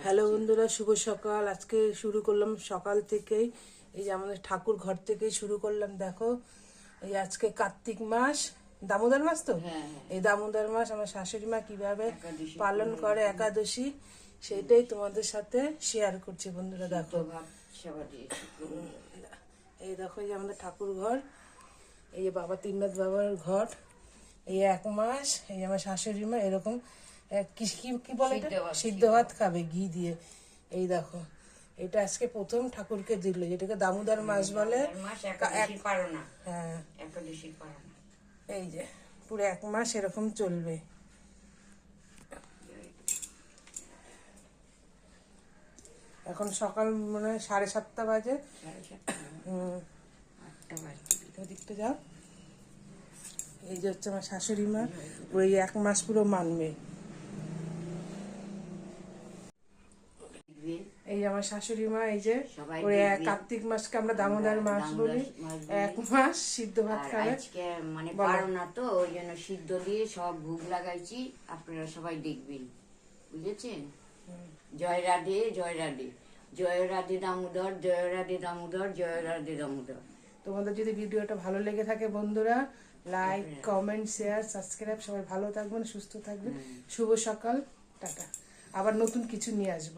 Hello বন্ধুরা শুভ সকাল। আজকে শুরু করলাম সকাল থেকেই। এই যে আমাদের ঠাকুর ঘর থেকেই শুরু করলাম দেখো। এই আজকে কার্তিক মাস। দামোদর মাস তো? হ্যাঁ, এই দামোদর মাস আমার শাশুড়ি মা কীভাবে পালন করে একাদশী সেটাই তোমাদের সাথে শেয়ার করছি বন্ধুরা দেখো। এই দেখো এই আমাদের ঠাকুর ঘর। এই যে বাবা তিননাথ বাবার ঘর। এই এক মাস এই আমার শাশুড়ি মা এরকম কি কি- বলে সিদ্ধ ভাত, খাবে ঘি দিয়ে। এই দেখো এটা আজকে প্রথম ঠাকুরকে দিল যেটাকে দামোদর মাস বলে। হ্যাঁ। এই যে পুরো এক মাস এরকম চলবে। এখন সকাল মানে সাড়ে সাতটা বাজে। ওদিকটা যাও। এই যে হচ্ছে আমার শাশুড়ি মা ওই এক মাস পুরো মানবে দেখবেন এই যে আমার শাশুড়ি মা এই যে ওই কার্তিক মাসকে আমরা দামোদর মাস বলি। এক মাস সিদ্ধ ভাত খাবে। আজকে মানে। পারো না তো ওই জন্য সিদ্ধ দিয়ে সব ভোগ লাগাইছি। আপনারা সবাই দেখবেন। বুঝেছেন? জয় রাধে জয় রাধে। জয় রাধে দামোদর জয় রাধে দামোদর জয় রাধে দামোদর। তোমাদের যদি ভিডিওটা ভালো লেগে থাকে বন্ধুরা লাইক কমেন্ট শেয়ার সাবস্ক্রাইব সবাই ভালো থাকবেন সুস্থ থাকবেন। শুভ সকাল। টাটা। আবার নতুন কিছু নিয়ে আসব।